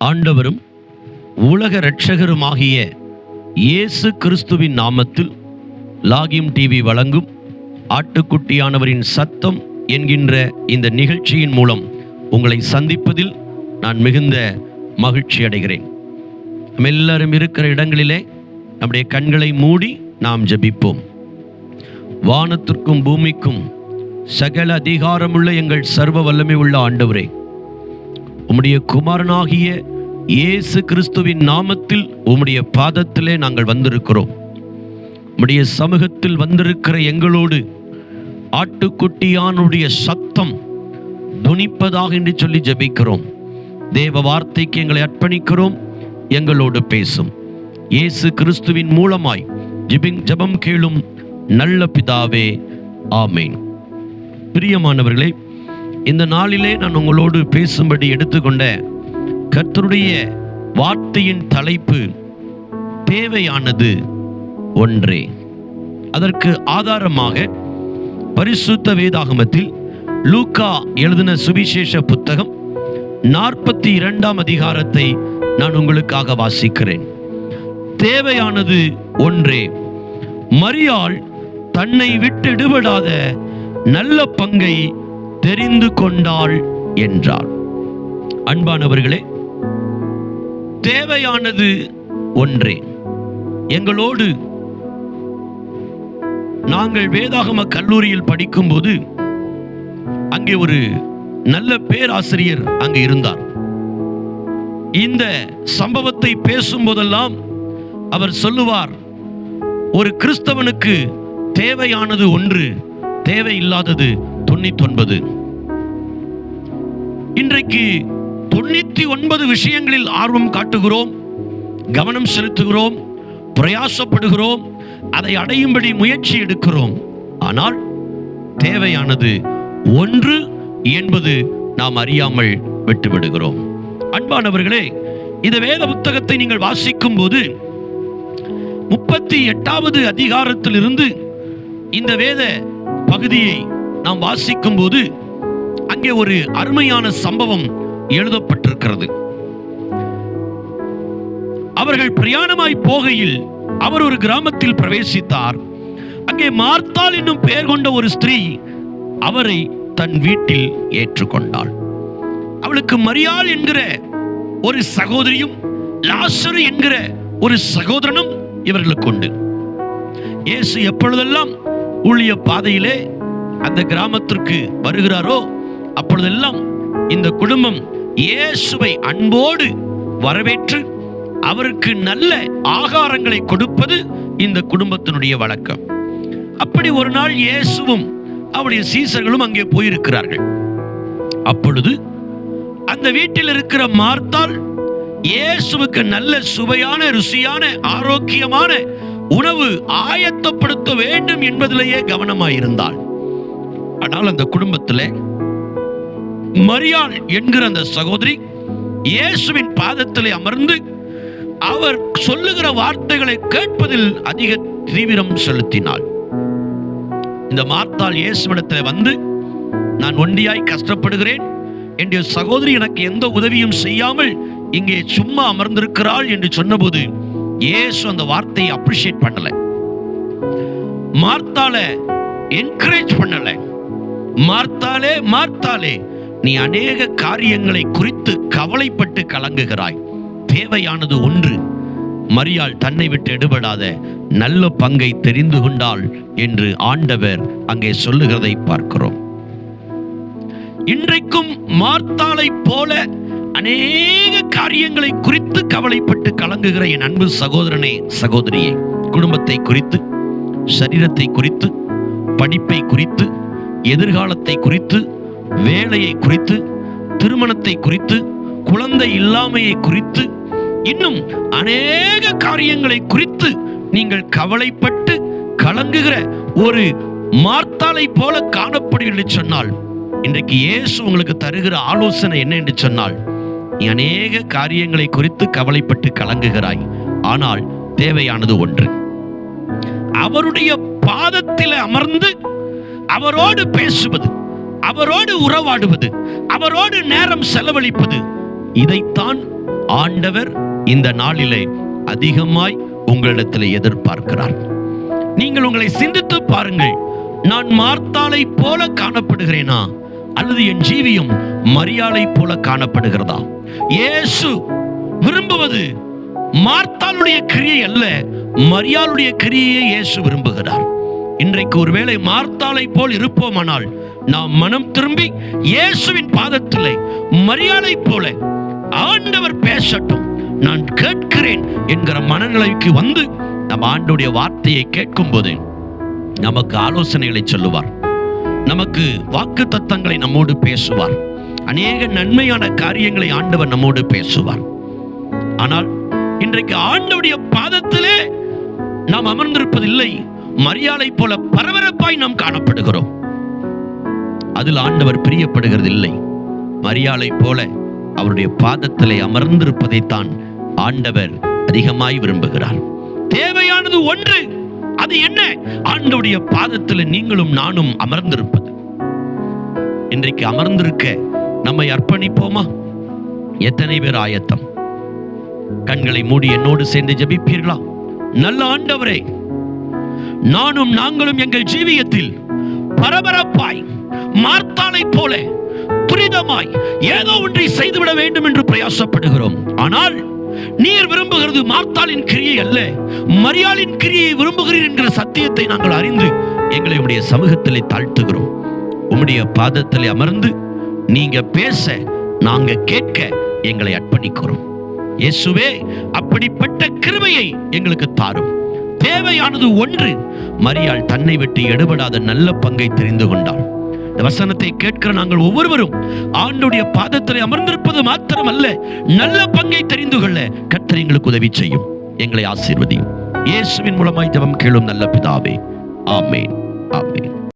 ஆண்டவரும் உலக இரட்சகருமாகிய இயேசு கிறிஸ்துவின் நாமத்தில் லாகிம் டிவி வழங்கும் ஆட்டுக்குட்டியானவரின் சத்தம் என்கின்ற இந்த நிகழ்ச்சியின் மூலம் உங்களை சந்திப்பதில் நான் மிகுந்த மகிழ்ச்சி அடைகிறேன். நம்ம எல்லாரும் இருக்கிற இடங்களிலே நம்முடைய கண்களை மூடி நாம் ஜபிப்போம். வானத்திற்கும் பூமிக்கும் சகல அதிகாரமுள்ள எங்கள் சர்வ வல்லமை உள்ள ஆண்டவரே உம்முடைய குமாரனாகிய இயேசு கிறிஸ்துவின் நாமத்தில் உம்முடைய பாதத்திலே நாங்கள் வந்திருக்கிறோம். உம்முடைய சமூகத்தில் வந்திருக்கிற எங்களோடு ஆட்டுக்குட்டியானுடைய சத்தம் துணிப்பதாக என்று சொல்லி ஜெபிக்கிறோம். தேவ வார்த்தைக்கு எங்களை அர்ப்பணிக்கிறோம். எங்களோடு பேசும். இயேசு கிறிஸ்துவின் மூலமாய் ஜிபிங் ஜெபம் கேளும் நல்ல பிதாவே ஆமேன். பிரியமானவர்களே இந்த நாளிலே நான் உங்களோடு பேசும்படி எடுத்துக்கொண்ட கர்த்தருடைய வார்த்தையின் தலைப்பு தேவையானது ஒன்றே. அதற்கு ஆதாரமாக பரிசுத்த வேதாகமத்தில் லூக்கா எழுதின சுவிசேஷ புத்தகம் நாற்பத்தி இரண்டாம் அதிகாரத்தை நான் உங்களுக்காக வாசிக்கிறேன். தேவையானது ஒன்றே. மரியாள் தன்னை விட்டு இடுபடாத நல்ல பங்கை தெரிந்து கொண்டாள் என்றார். அன்பானவர்களே தேவையானது ஒன்றே. எங்களோடு நாங்கள் வேதாகம கல்லூரியில் படிக்கும்போது அங்கே ஒரு நல்ல பேராசிரியர் அங்கே இருந்தார். இந்த சம்பவத்தை பேசும்போதெல்லாம் அவர் சொல்லுவார் ஒரு கிறிஸ்தவனுக்கு தேவையானது ஒன்று தேவையில்லாதது தொண்ணூத்தி ஒன்பது இன்றைக்கு தொண்ணூத்தி ஒன்பது விஷயங்களில் ஆர்வம் காட்டுகிறோம் கவனம் செலுத்துகிறோம் பிரயாசப்படுகிறோம் அதை அடையும்படி முயற்சி எடுக்கிறோம். ஆனால் தேவையானது ஒன்று என்பது நாம் அறியாமல் விட்டுவிடுகிறோம். அன்பானவர்களே இந்த வேத புத்தகத்தை நீங்கள் வாசிக்கும் போது முப்பத்தி எட்டாவது அதிகாரத்திலிருந்து இந்த வேத பகுதியை நாம் வாசிக்கும் போது அங்கே ஒரு அருமையான சம்பவம் எழுதப்பட்டிருக்கிறது. அவர்கள் பிரயாணமாய் போகையில் அவர் ஒரு கிராமத்தில் பிரவேசித்தார். அங்கே மார்த்தால் என்னும் பெயர் கொண்ட ஒரு ஸ்திரீ அவரை தன் வீட்டில் ஏற்றுக்கொண்டாள். அவளுக்கு மரியாள் என்கிற ஒரு சகோதரியும் லாசரு என்கிற ஒரு சகோதரனும் இவர்களுக்கு உண்டு. இயேசு எப்பொழுதெல்லாம் ஊழிய பாதையிலே அந்த கிராமத்திற்கு வருகிறாரோ அப்பொழுதெல்லாம் இந்த குடும்பம் இயேசுவை அன்போடு வரவேற்று அவருக்கு நல்ல ஆகாரங்களை கொடுப்பது இந்த குடும்பத்தினுடைய வழக்கம். அப்படி ஒரு நாள் இயேசுவும் அவருடைய சீசர்களும் அங்கே போயிருக்கிறார்கள். அப்பொழுது அந்த வீட்டில் இருக்கிற மார்த்தால் இயேசுவுக்கு நல்ல சுவையான ருசியான ஆரோக்கியமான உணவு ஆயத்தப்படுத்த வேண்டும் என்பதிலேயே கவனமாயிருந்தாள். ஆனால் அந்த குடும்பத்தில் மரியாள் என்கிற அந்த சகோதரி இயேசுவின் பாதத்திலே அமர்ந்து அவர் சொல்லுகிற வார்த்தைகளை கேட்பதில் அதிக தீவிரம் செலுத்தினாள். இந்த மார்த்தால் இயேசுவிடத்தில் வந்து நான் ஒண்டியாய் கஷ்டப்படுகிறேன். என்னுடைய சகோதரி எனக்கு எந்த உதவியும் செய்யாமல் இங்கே சும்மா அமர்ந்திருக்கிறாள் என்று சொன்னபோது இயேசு அந்த வார்த்தையை அப்ரிஷியேட் பண்ணல. மார்த்தால என்கரேஜ் பண்ணல. மார்த்தாலே மார்த்தாலே நீ அநேக காரியங்களை குறித்து கவலைப்பட்டு கலங்குகிறாய். தேவையானது ஒன்று மரியாள் தன்னை விட்டு எடுபடாத நல்ல பங்கை தெரிந்து கொண்டாள் என்று ஆண்டவர் அங்கே சொல்லுகிறதை பார்க்கிறோம். இன்றைக்கும் மார்த்தாளை போல அநேக காரியங்களை குறித்து கவலைப்பட்டு கலங்குகிற என் அன்பு சகோதரனே சகோதரியே குடும்பத்தை குறித்து சரீரத்தை குறித்து படிப்பை குறித்து எதிர்காலத்தை குறித்து வேலையை குறித்து திருமணத்தை குறித்து குழந்தை இல்லாமையை குறித்து இன்னும் அநேக காரியங்களை குறித்து நீங்கள் கவலைப்பட்டு கலங்குகிற ஒரு மார்த்தாலை போல காணப்படுவீர்கள் சொன்னால் இன்றைக்கு இயேசு உங்களுக்கு தருகிற ஆலோசனை என்ன என்று சொன்னால் நீ அநேக காரியங்களை குறித்து கவலைப்பட்டு கலங்குகிறாய். ஆனால் தேவையானது ஒன்று. அவருடைய பாதத்தில் அமர்ந்து அவரோடு பேசுவது. அவரோடு உறவாடுவது அவரோடு நேரம் செலவழிப்பது. இதைத்தான் ஆண்டவர் இந்த நாளிலே அதிகமாய் உங்களிடத்தில் எதிர்பார்க்கிறார். நீங்கள் உங்களை சிந்தித்து பாருங்கள். நான் மார்த்தாளை போல காணப்படுகிறேனா? அல்லது என் ஜீவியம் மரியாதை போல காணப்படுகிறதா? இயேசு விரும்புவது மார்த்தாளுடைய கிரியை அல்ல மரியாளுடைய கிரியையை இயேசு விரும்புகிறார். இன்றைக்கு ஒருவேளை மார்த்தாளை போல் இருப்போமானால் நாம் மனம் திரும்பி இயேசுவின் பாதத்திலே மரியாதை போல ஆண்டவர் பேசட்டும். நான் கேட்கிறேன் என்கிற மனநிலைக்கு வந்து நம்ம ஆண்டுடைய வார்த்தையை கேட்கும்போது நமக்கு ஆலோசனைகளை சொல்லுவார். நமக்கு வாக்கு தத்தங்களை நம்மோடு பேசுவார். அநேக நன்மையான காரியங்களை ஆண்டவர் நம்மோடு பேசுவார். ஆனால் இன்றைக்கு ஆண்டவுடைய பாதத்திலே நாம் அமர்ந்திருப்பதில்லை மரியாதை போல பரபரப்பாய் நாம் காணப்படுகிறோம். அதில் ஆண்டவர் பிரியப்படுகிறதில்லை. மரியாளை போல அவருடைய பாதத்திலே அமர்ந்திருப்பதைத்தான் ஆண்டவர் அதிகமாய் விரும்புகிறார். தேவையானது ஒன்று அது என்ன? ஆண்டவுடைய பாதத்தில் நீங்களும் நானும் அமர்ந்திருப்பது. இன்றைக்கு அமர்ந்திருக்க நம்மை அர்ப்பணிப்போமா? எத்தனை பேர் ஆயத்தம்? கண்களை மூடி என்னோடு சேர்ந்து ஜெபிப்பீர்களா? நல்ல ஆண்டவரே நானும் நாங்களும் எங்கள் ஜீவியத்தில் பரபரப்பாய் மார்த்தானை போல துரிதமாய் ஏதோ ஒன்றை செய்துவிட வேண்டும் என்று பிரயாசப்படுகிறோம். ஆனால் நீர் விரும்புகிறது மார்த்தாளின் கிரியை அல்ல மரியாளின் கிரியை விரும்புகிறீர் என்கிற சத்தியத்தை நாங்கள் அறிந்து எங்களை உடைய சமூகத்திலே தாழ்த்துகிறோம். உம்முடைய பாதத்திலே அமர்ந்து நீங்க பேச நாங்க கேட்க எங்களை அர்ப்பணிக்கிறோம். இயேசுவே அப்படிப்பட்ட கிருமையை எங்களுக்கு தாரும். தேவையானது ஒன்று மரியாள் தன்னை விட்டு எடுபடாத நல்ல பங்கை தெரிந்து கொண்டாள் இந்த வசனத்தை கேட்கிற நாங்கள் ஒவ்வொருவரும் ஆண்டுடைய பாதத்தில் அமர்ந்திருப்பது மாத்திரமல்ல நல்ல பங்கை தெரிந்து கொள்ள கத்தர் எங்களுக்கு உதவி செய்யும். எங்களை ஆசீர்வதியும். இயேசுவின் மூலமாய் ஜபம் கேளும் நல்ல பிதாவே. ஆமென். ஆமே